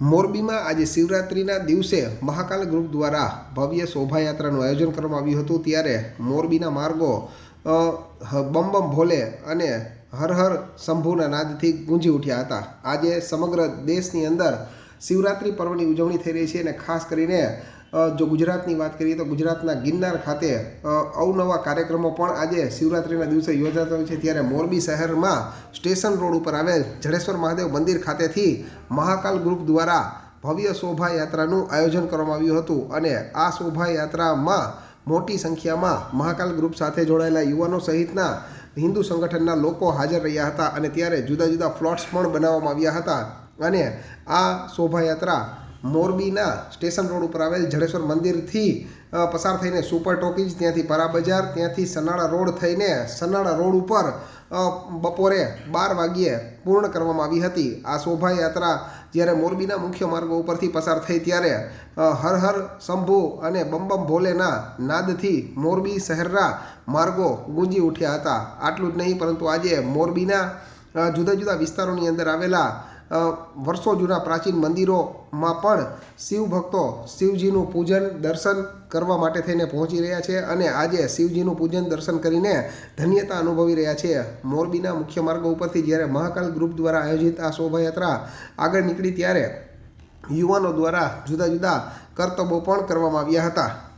મોરબીમાં આજે શિવરાત્રિના દિવસે મહાકાલ ગ્રુપ દ્વારા ભવ્ય શોભાયાત્રાનું આયોજન કરવામાં આવ્યું હતું. ત્યારે મોરબીના માર્ગો બમ બમ ભોલે અને હર હર શંભુના નાદથી ગુંજી ઉઠ્યા હતા. આજે સમગ્ર દેશની અંદર શિવરાત્રિ પર્વની ઉજવણી થઈ રહી છે અને ખાસ કરીને જો ગુજરાતની વાત કરીએ તો ગુજરાતના ગિરનાર ખાતે અવનવા કાર્યક્રમો પણ આજે શિવરાત્રિના દિવસે યોજાતા હોય છે. ત્યારે મોરબી શહેરમાં સ્ટેશન રોડ ઉપર આવેલ જડેશ્વર મહાદેવ મંદિર ખાતેથી મહાકાલ ગ્રુપ દ્વારા ભવ્ય શોભાયાત્રાનું આયોજન કરવામાં આવ્યું હતું. અને આ શોભાયાત્રામાં મોટી સંખ્યામાં મહાકાલ ગ્રુપ સાથે જોડાયેલા યુવાનો સહિતના હિન્દુ સંગઠનના લોકો હાજર રહ્યા હતા. અને ત્યારે જુદા જુદા ફ્લોટ્સ પણ બનાવવામાં આવ્યા હતા. અને આ શોભાયાત્રા મોરબીના સ્ટેશન રોડ ઉપર આવેલ જડેશ્વર મંદિરથી પસાર થઈને સુપર ટોકીજ, ત્યાંથી પરા બજાર ત્યાંથી સનાળા રોડ થઈને સનાળા રોડ ઉપર બપોરે બાર વાગ્યે પૂર્ણ કરવામાં આવી હતી. આ શોભાયાત્રા જ્યારે મોરબીના મુખ્ય માર્ગો ઉપરથી પસાર થઈ ત્યારે હર હર શંભુ અને બમ ભોલેના નાદથી મોરબી શહેરના માર્ગો ગુંજી ઉઠ્યા હતા. આટલું જ નહીં, પરંતુ આજે મોરબીના જુદા જુદા વિસ્તારોની અંદર આવેલા વર્ષો જૂના પ્રાચીન મંદિરોમાં પણ શિવ ભક્તો શિવજીનું પૂજન, દર્શન કરવા માટે થઈને પહોંચી રહ્યા છે અને આજે શિવજીનું પૂજન, દર્શન કરીને ધન્યતા અનુભવી રહ્યા છે. મોરબીના મુખ્ય માર્ગો ઉપરથી જ્યારે મહાકાલ ગ્રુપ દ્વારા આયોજિત આ શોભાયાત્રા આગળ નીકળી ત્યારે યુવાનો દ્વારા જુદા જુદા કરતબો પણ કરવામાં આવ્યા હતા.